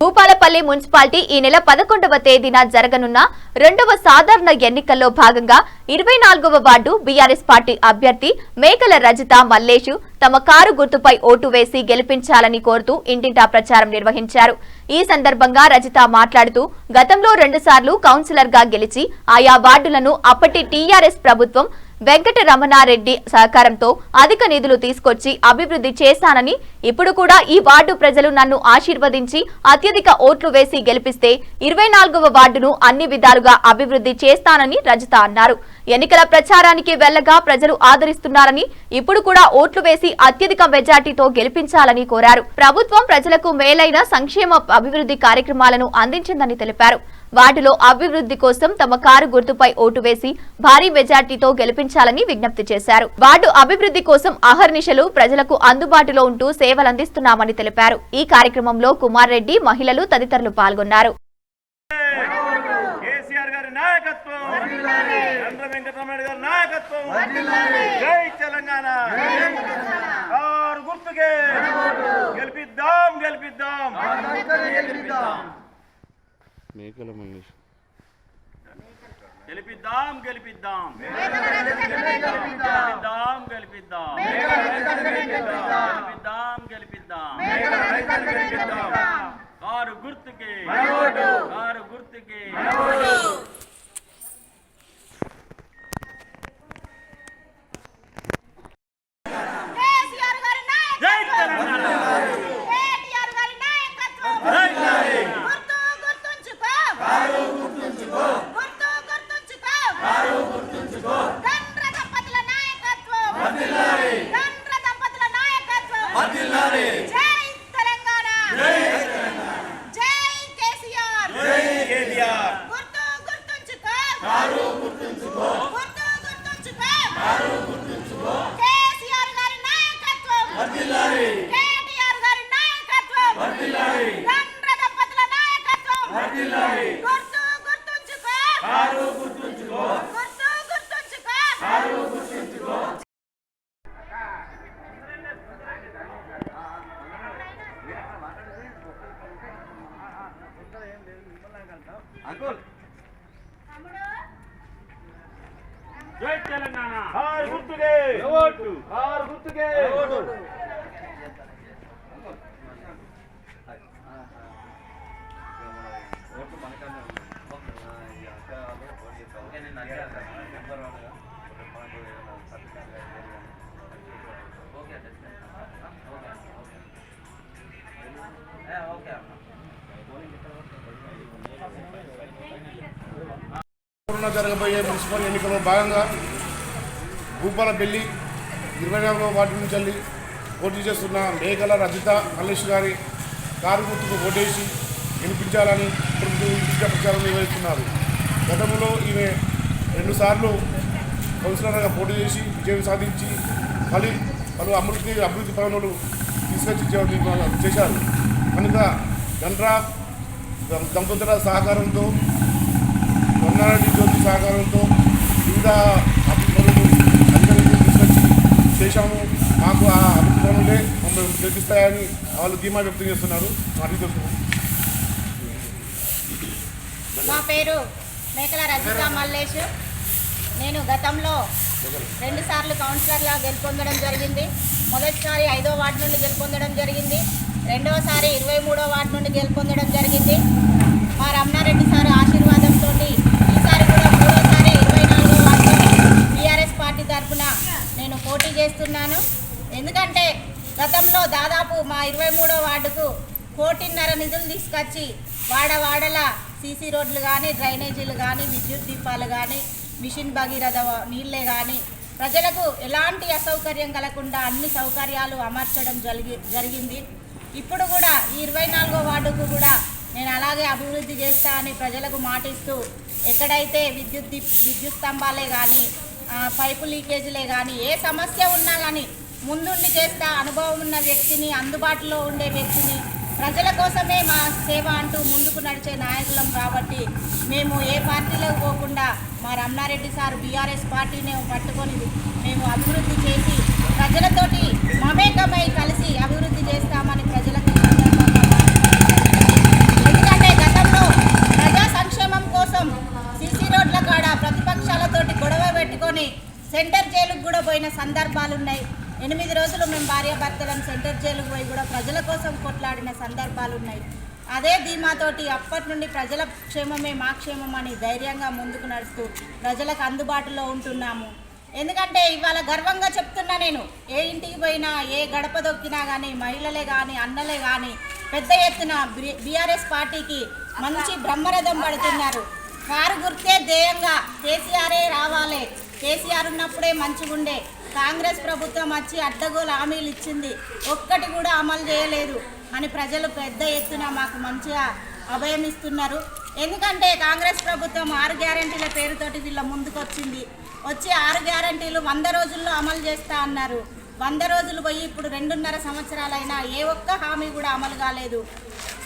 Bhupalpally municipality ఈ నెల పదకొండవ తేదీన జరగనున్న రెండవ సాధారణ ఎన్నికల్లో భాగంగా ఇరవై నాలుగవ వార్డు బీఆర్ఎస్ పార్టీ అభ్యర్థి మేకల రజిత మల్లేషు తమ కారు గుర్తుపై ఓటు వేసి గెలిపించాలని కోరుతూ ఇంటింటా ప్రచారం నిర్వహించారు. ఈ సందర్భంగా రజిత మాట్లాడుతూ గతంలో రెండుసార్లు కౌన్సిలర్గా గెలిచి ఆయా వార్డులను అప్పటి టీఆర్ఎస్ ప్రభుత్వం వెంకట రమణారెడ్డి సహకారంతో అధిక నిధులు తీసుకొచ్చి అభివృద్ధి చేశానని ఇప్పుడు కూడా ఈ వార్డు ప్రజలు నన్ను ఆశీర్వదించి అత్యధిక ఓట్లు వేసి గెలిపిస్తే ఇరవై నాలుగవ వార్డును అన్ని విధాలుగా అభివృద్ధి చేస్తానని రజిత అన్నారు. ఎన్నికల ప్రచారానికి వెళ్ళగా ప్రజలు ఆదరిస్తున్నారని ఇప్పుడు కూడా ఓట్లు వేసి అత్యధిక మెజార్టీతో గెలిపించాలని కోరారు. ప్రభుత్వం ప్రజలకు మేలైన సంక్షేమ అభివృద్ధి కార్యక్రమాలను అందించిందని తెలిపారు. వార్డులో అభివృద్ధి కోసం తమ కారు గుర్తుపై ఓటు వేసి భారీ మెజార్టీతో గెలిపించాలని విజ్ఞప్తి చేశారు. వార్డు అభివృద్ధి కోసం అహర్నిశలు ప్రజలకు అందుబాటులో ఉంటూ సేవలందిస్తున్నామని తెలిపారు. ఈ కార్యక్రమంలో కుమార్ రెడ్డి మహిళలు తదితరులు పాల్గొన్నారు. కేసీఆర్ గారి నాయకత్వం! చంద్ర వెంకటరమణ గారి నాయకత్వం! జై తెలంగాణ! కారు గుర్తుకే! గెలిపిద్దాం గెలిపిద్దాం. మేకల మహేష్ గెలిపిద్దాం గెలిపిద్దాం. గెలిపిద్దాం గెలిపిద్దాం. గెలిపిద్దాం గెలిపిద్దాం. కారు గుర్తుకే కారు గుర్తుకే కేసీఆర్ గారి జై నాయకత్వం తెలంగాణ కేటీఆర్ గారి నాయకత్వం జై జై గుర్తు గుర్తుంచుకో గుర్తు గుర్తుంచుకో గండ్ర దంపతుల నాయకత్వం గండ్ర దంపతుల నాయకత్వం జై తెలంగాణ జై కేసీఆర్ కేటీఆర్ గుర్తు గుర్తుంచుకో. గుర్తు గుర్తుంచుకో. జరగబోయే మున్సిపల్ ఎన్నికల్లో భాగంగా భూపాలపల్లి ఇరవై నాలుగవ వార్డు నుంచి వెళ్ళి పోటీ చేస్తున్న మేఘల రజిత మల్లేష్ గారి కారు గుర్తుకు ఓటేసి గెలిపించాలని ఇప్పుడు ప్రచారం నిర్వహిస్తున్నారు. గతంలో ఈమె రెండుసార్లు కౌన్సిలర్గా పోటీ చేసి విజయం సాధించి మళ్ళీ పలు అభివృద్ధి అభివృద్ధి పనులు తీసుకొచ్చి చేశారు. కనుక గండ్రా దంపతుల సహకారంతో వన్నారెడ్డి జ్యోతి సహకారంతో వివిధ అభివృద్ధులు అధికారులు తీసుకొచ్చి చేశాము. మాకు ఆ అభివృద్ధులే మమ్మల్ని గెలిపిస్తాయని వాళ్ళు ధీమా వ్యక్తం చేస్తున్నారు. మా పేరు మేకల రజిత మల్లేష్. నేను గతంలో రెండుసార్లు కౌన్సిలర్గా గెలుపొందడం జరిగింది. మొదటిసారి ఐదో వార్డు నుండి గెలుపొందడం జరిగింది. రెండవసారి ఇరవై మూడో వార్డు నుండి గెలుపొందడం జరిగింది. మా రమణారెడ్డి సార్ ఆశీర్వాదంతో ఈసారి కూడా మూడోసారి ఇరవై నాలుగో వార్డు టీఆర్ఎస్ పార్టీ తరఫున నేను పోటీ చేస్తున్నాను. ఎందుకంటే గతంలో దాదాపు మా ఇరవై మూడో వార్డుకు కోటిన్నర నిధులు తీసుకొచ్చి వాడవాడల సీసీ రోడ్లు కానీ డ్రైనేజీలు కానీ విద్యుత్ దీపాలు కానీ మిషన్ భగీరథ నీళ్ళే కానీ ప్రజలకు ఎలాంటి అసౌకర్యం కలగకుండా అన్ని సౌకర్యాలు అమర్చడం జరిగి జరిగింది. ఇప్పుడు కూడా ఈ ఇరవై నాలుగో వార్డుకు కూడా నేను అలాగే అభివృద్ధి చేస్తా అని ప్రజలకు మాటిస్తూ ఎక్కడైతే విద్యుత్ దీప్ విద్యుత్ స్తంభాలే కానీ పైపు లీకేజీలే కానీ ఏ సమస్య ఉన్నా కానీ ముందుండి చేస్తా అనుభవం ఉన్న వ్యక్తిని అందుబాటులో ఉండే వ్యక్తిని ప్రజల కోసమే మా సేవ అంటూ ముందుకు నడిచే నాయకులం కాబట్టి మేము ఏ పార్టీలోకి పోకుండా మా రమణారెడ్డి సార్ బీఆర్ఎస్ పార్టీని పట్టుకొని మేము అభివృద్ధి చేసి ప్రజలతోటి మమేకమై కలిసి అభివృద్ధి చేస్తామని ప్రజలకు ఎందుకంటే గతంలో ప్రజా సంక్షేమం కోసం సిసి రోడ్ల కాడ ప్రతిపక్షాలతోటి గొడవ పెట్టుకొని సెంటర్ జైలుకు కూడా పోయిన సందర్భాలున్నాయి. ఎనిమిది రోజులు మేము భార్యాభర్తలను సెంటర్ జైలుకు పోయి కూడా ప్రజల కోసం కొట్లాడిన సందర్భాలు ఉన్నాయి. అదే ధీమాతోటి అప్పటి నుండి ప్రజల క్షేమమే మా క్షేమం అని ధైర్యంగా ముందుకు నడుస్తూ ప్రజలకు అందుబాటులో ఉంటున్నాము. ఎందుకంటే ఇవాళ గర్వంగా చెప్తున్నా నేను ఏ ఇంటికి పోయినా ఏ గడప దొక్కినా కానీ మహిళలే కానీ అన్నలే కానీ పెద్ద ఎత్తున బీఆర్ఎస్ పార్టీకి మంచి బ్రహ్మరథం పడుతున్నారు. కారు గుర్తే ధ్యేయంగా కేసీఆరే రావాలి. కేసీఆర్ ఉన్నప్పుడే మంచిగుండే. కాంగ్రెస్ ప్రభుత్వం వచ్చి అడ్డగోలు హామీలు ఇచ్చింది. ఒక్కటి కూడా అమలు చేయలేదు. అని ప్రజలు పెద్ద ఎత్తున మాకు మంచిగా అభయమిస్తున్నారు ఎందుకంటే కాంగ్రెస్ ప్రభుత్వం ఆరు గ్యారంటీల పేరుతోటి వీళ్ళ ముందుకొచ్చింది. వచ్చి ఆరు గ్యారంటీలు వంద రోజుల్లో అమలు చేస్తా అన్నారు. వంద రోజులు పోయి ఇప్పుడు రెండున్నర సంవత్సరాలైనా ఏ ఒక్క హామీ కూడా అమలు కాలేదు.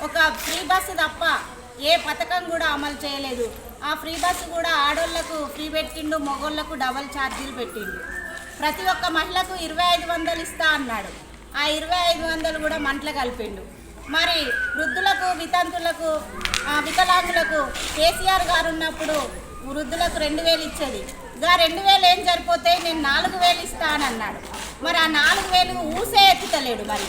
ఒక ఫ్రీ బస్సు తప్ప ఏ పథకం కూడా అమలు చేయలేదు. ఆ ఫ్రీ బస్సు కూడా ఆడోళ్ళకు ఫ్రీ పెట్టిండు మొగోళ్ళకు డబల్ ఛార్జీలు పెట్టిండు. ప్రతి ఒక్క మహిళకు ఇరవై ఐదు వందలు ఇస్తా అన్నాడు. ఆ ఇరవై ఐదు వందలు కూడా మంటలు కలిపిండు. మరి వృద్ధులకు వితంతులకు ఆ, వికలాంగులకు కేసీఆర్ గారు ఉన్నప్పుడు వృద్ధులకు రెండు వేలు ఇచ్చేది. గా రెండు వేలు ఏం సరిపోతాయి నేను నాలుగు వేలు ఇస్తా అని అన్నాడు. మరి ఆ నాలుగు వేలు ఊసే ఎత్తుతలేడు మరి?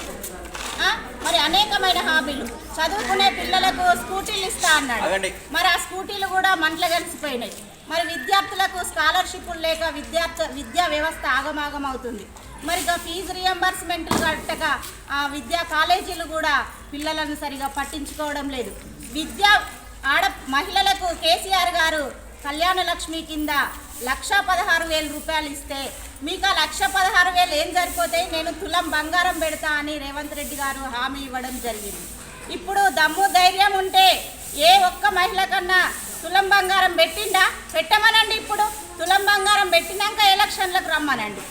మరి అనేకమైన హామీలు చదువుకునే పిల్లలకు స్కూటీలు ఇస్తా అన్నాడు. మరి ఆ స్కూటీలు కూడా మంటలు కలిసిపోయినాయి. మరి విద్యార్థులకు స్కాలర్షిప్లు లేక విద్యార్థ విద్యా వ్యవస్థ ఆగమాగం అవుతుంది మరి ఇక ఫీజు రియంబర్స్మెంట్లు కట్టక ఆ విద్యా కాలేజీలు కూడా పిల్లలను సరిగా పట్టించుకోవడం లేదు. విద్యా ఆడ మహిళలకు కేసీఆర్ గారు కళ్యాణ లక్ష్మి కింద లక్ష పదహారు వేల రూపాయలు ఇస్తే మీకు ఆ లక్ష పదహారు వేలు ఏం సరిపోతాయి? నేను తులం బంగారం పెడతా అని రేవంత్ రెడ్డి గారు హామీ ఇవ్వడం జరిగింది. ఇప్పుడు దమ్ము ధైర్యం ఉంటే ఏ ఒక్క మహిళ కన్నా తులం బంగారం పెట్టిందా పెట్టమనండి ఇప్పుడు. తులం బంగారం పెట్టినాక ఎలక్షన్లకు రమ్మనండి.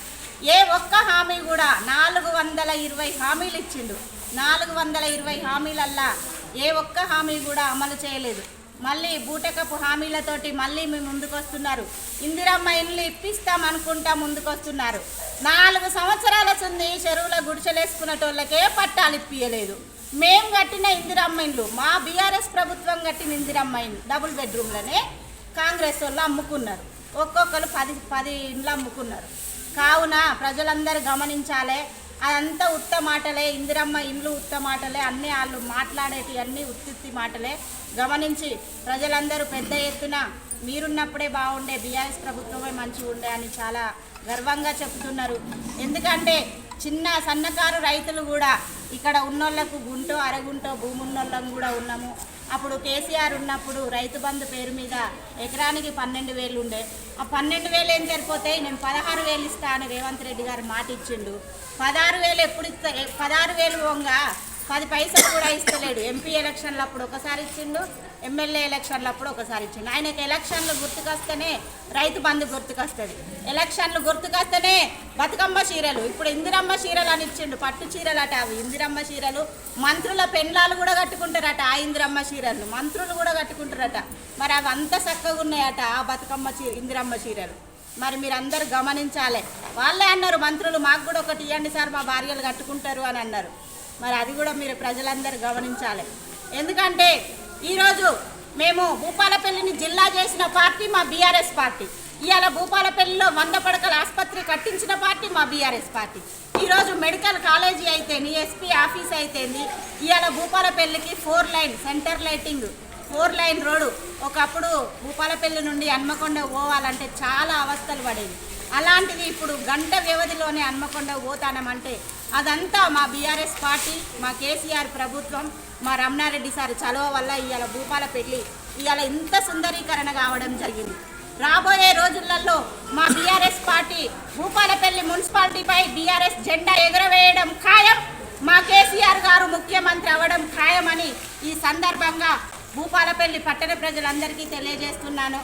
ఏ ఒక్క హామీ కూడా నాలుగు వందల ఇరవై హామీలు ఇచ్చిండు. నాలుగు వందల ఇరవై హామీలల్లా ఏ ఒక్క హామీ కూడా అమలు చేయలేదు. మళ్ళీ బూటకపు హామీలతోటి మళ్ళీ మేము ముందుకు వస్తున్నారు ఇందిరమ్మ ఇల్లు ఇప్పిస్తాం అనుకుంటా ముందుకు వస్తున్నారు నాలుగు సంవత్సరాల చుంది చెరువుల గుడిసెలేసుకునేటోళ్ళకే పట్టాలు ఇప్పియలేదు. మేము కట్టిన ఇందిరమ్మ ఇండ్లు మా బీఆర్ఎస్ ప్రభుత్వం కట్టిన ఇందిరమ్మ ఇండ్లు డబుల్ బెడ్రూమ్లనే కాంగ్రెస్ వాళ్ళు అమ్ముకున్నారు. ఒక్కొక్కరు పది పది ఇండ్లు అమ్ముకున్నారు. కావున ప్రజలందరూ గమనించాలే అదంతా ఉత్త మాటలే ఇందిరమ్మ ఇండ్లు ఉత్త మాటలే అన్నీ వాళ్ళు మాట్లాడేటి అన్నీ ఉత్తి మాటలే. గమనించి ప్రజలందరూ పెద్ద ఎత్తున మీరున్నప్పుడే బాగుండే బీఆర్ఎస్ ప్రభుత్వమే మంచిగా ఉండే అని చాలా గర్వంగా చెప్తున్నారు. ఎందుకంటే చిన్న సన్నకారు రైతులు కూడా ఇక్కడ ఉన్నోళ్ళకు గుంటో అరగుంటో భూమి ఉన్నోళ్ళం కూడా ఉన్నాము. అప్పుడు కేసీఆర్ ఉన్నప్పుడు రైతు బంధు పేరు మీద ఎకరానికి పన్నెండు వేలు ఉండే. ఆ పన్నెండు వేలు ఏం సరిపోతాయి నేను పదహారు వేలు ఇస్తా అని రేవంత్ రెడ్డి గారు మాట ఇచ్చిండు. పదహారు వేలు ఎప్పుడు ఇస్తా పదహారు వేలు పోగా పది పైసలు కూడా ఇస్తలేడు. ఎంపీ ఎలక్షన్లు అప్పుడు ఒకసారి ఇచ్చిండు. ఎమ్మెల్యే ఎలక్షన్లు అప్పుడు ఒకసారి ఇచ్చిండు. ఆయనకి ఎలక్షన్లు గుర్తుకొస్తేనే రైతు బంధు గుర్తుకొస్తుంది. ఎలక్షన్లు గుర్తుకొస్తేనే బతుకమ్మ చీరలు. ఇప్పుడు ఇందిరమ్మ చీరలు అని ఇచ్చిండు. పట్టు చీరలు అట అవి. ఇందిరమ్మ చీరలు. మంత్రుల పెండ్లాలు కూడా కట్టుకుంటారట ఆ ఇందిరమ్మ చీరలు మంత్రులు కూడా కట్టుకుంటారట. మరి అవి అంత చక్కగా ఉన్నాయట ఆ బతుకమ్మ చీర ఇందిరమ్మ చీరలు. మరి మీరు అందరూ గమనించాలి. వాళ్ళే అన్నారు మంత్రులు మాకు కూడా ఒకటి ఇవ్వండి సార్ మా భార్యలు కట్టుకుంటారు అని అన్నారు. మరి అది కూడా మీరు ప్రజలందరూ గమనించాలి. ఎందుకంటే ఈరోజు మేము భూపాలపల్లిని జిల్లా చేసిన పార్టీ మా బీఆర్ఎస్ పార్టీ. ఇవాళ భూపాలపల్లిలో వంద పడకల ఆసుపత్రి కట్టించిన పార్టీ మా బీఆర్ఎస్ పార్టీ. ఈరోజు మెడికల్ కాలేజీ అయితేంది ఎస్పీ ఆఫీస్ అయితేంది ఇవాళ భూపాలపల్లికి four line center lighting four line road. ఒకప్పుడు భూపాలపల్లి నుండి హన్మకొండ పోవాలంటే చాలా అవస్థలు పడేవి. అలాంటిది ఇప్పుడు గంట వ్యవధిలోనే హన్మకొండ పోతానమంటే అదంతా మా బీఆర్ఎస్ పార్టీ మా కేసీఆర్ ప్రభుత్వం మా రమణారెడ్డి సార్ చలవ వల్ల ఇవాళ భూపాలపల్లి ఇవాళ ఇంత సుందరీకరణ కావడం జరిగింది. రాబోయే రోజులలో మా బీఆర్ఎస్ పార్టీ భూపాలపల్లి మున్సిపాలిటీపై బీఆర్ఎస్ జెండా ఎగురవేయడం ఖాయం. మా కేసీఆర్ గారు ముఖ్యమంత్రి అవ్వడం ఖాయమని ఈ సందర్భంగా భూపాలపల్లి పట్టణ ప్రజలందరికీ తెలియజేస్తున్నాను.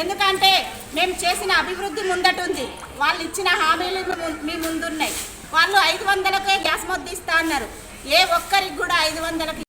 ఎందుకంటే మేము చేసిన అభివృద్ధి ముందటుంది. వాళ్ళు ఇచ్చిన హామీలు మీ మీ ముందున్నాయి. వాళ్ళు ఐదు వందలకే గ్యాస్ మొద్దు ఇస్తా అన్నారు. ఏ ఒక్కరికి కూడా ఐదు వందలకి